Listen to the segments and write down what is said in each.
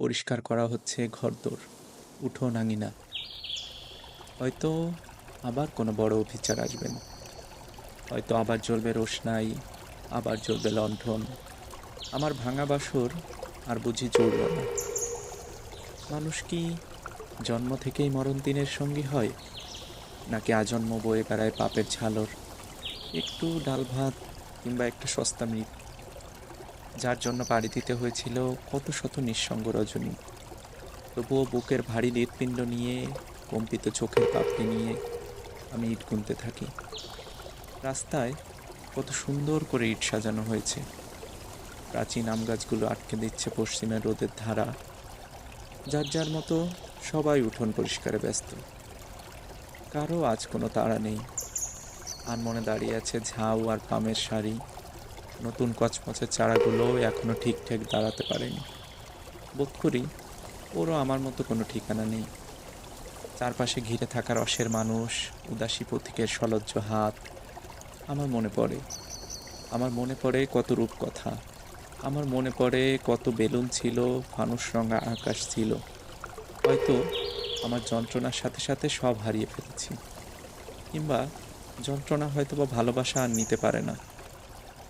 পরিষ্কার করা হচ্ছে ঘরদোর উঠোন আঙিনা হয়তো আবার কোনো বড় অফিসার আসবেন। হয়তো আবার জ্বলবে রোশনাই, আবার জ্বলবে লণ্ঠন। আমার ভাঙা বাসর আর বুঝি জ্বলল না। মানুষ কি জন্ম থেকেই মরণ দিনের সঙ্গী হয়, নাকি আজন্ম বয়ে বেড়ায় পাপের ঝালর? একটু ডাল ভাত কিংবা একটা সস্তা মৃত যার জন্য পাড়ি দিতে হয়েছিল কত শত নিঃসঙ্গ রজনী। তবুও বুকের ভারী হৃৎপিণ্ড নিয়ে, কম্পিত চোখের পাপড়ি নিয়ে আমি ইট গুনতে থাকি। রাস্তায় কত সুন্দর করে ইট সাজানো হয়েছে। প্রাচীন আম গাছগুলো আটকে দিচ্ছে পশ্চিমের রোদের ধারা। যার যার মতো সবাই উঠোন পরিষ্কারে ব্যস্ত। কারও আজ কোনো তাড়া নেই। আর মনে দাঁড়িয়ে আছে ঝাউ আর পামের শাড়ি। নতুন কচমচের চারাগুলো এখনও ঠিকঠাক দাঁড়াতে পারেনি। বোধ করি ওরও আমার মতো কোনো ঠিকানা নেই। চারপাশে ঘিরে থাকা রসের মানুষ, উদাসী পথিকের সলজ্জ হাত, আমার মনে পড়ে। আমার মনে পড়ে কত রূপকথা। আমার মনে পড়ে কত বেলুন ছিল ফানুস রঙা আকাশ ছিল। হয়তো আমার যন্ত্রণার সাথে সাথে সব হারিয়ে ফেলেছি। কিংবা যন্ত্রণা হয়তো বা ভালোবাসা আর নিতে পারে না।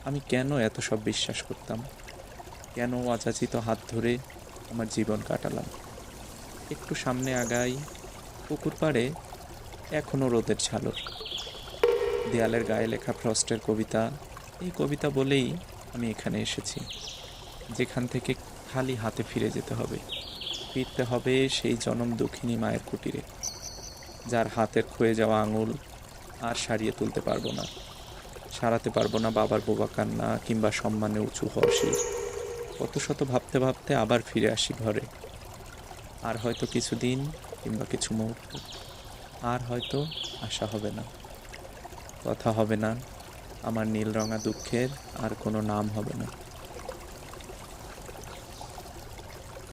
আমি কেন এত সব বিশ্বাস করতাম? কেন অযাচিত হাত ধরে আমার জীবন কাটালাম? একটু সামনে আগাই, পুকুর পাড়ে এখনও রোদের ঝালর দেয়ালের গায়ে লেখা ফ্রস্টের কবিতা, এই কবিতা বলেই আমি এখানে এসেছি। যেখান থেকে খালি হাতে ফিরে যেতে হবে। ফিরতে হবে সেই জনম দক্ষিণী মায়ের কুটিরে, যার হাতের ক্ষয়ে যাওয়া আঙুল আর সারিয়ে তুলতে পারব না। সারাতে পারব না, বাবার বোবা কান্না কিংবা সম্মানে উঁচু হওয়া কত শত ভাবতে ভাবতে আবার ফিরে আসি ঘরে। আর হয়তো কিছুদিন কিংবা কিছু মুহূর্ত। আর হয়তো আশা হবে না। কথা হবে না। আমার নীল রঙা দুঃখের আর কোনো নাম হবে না।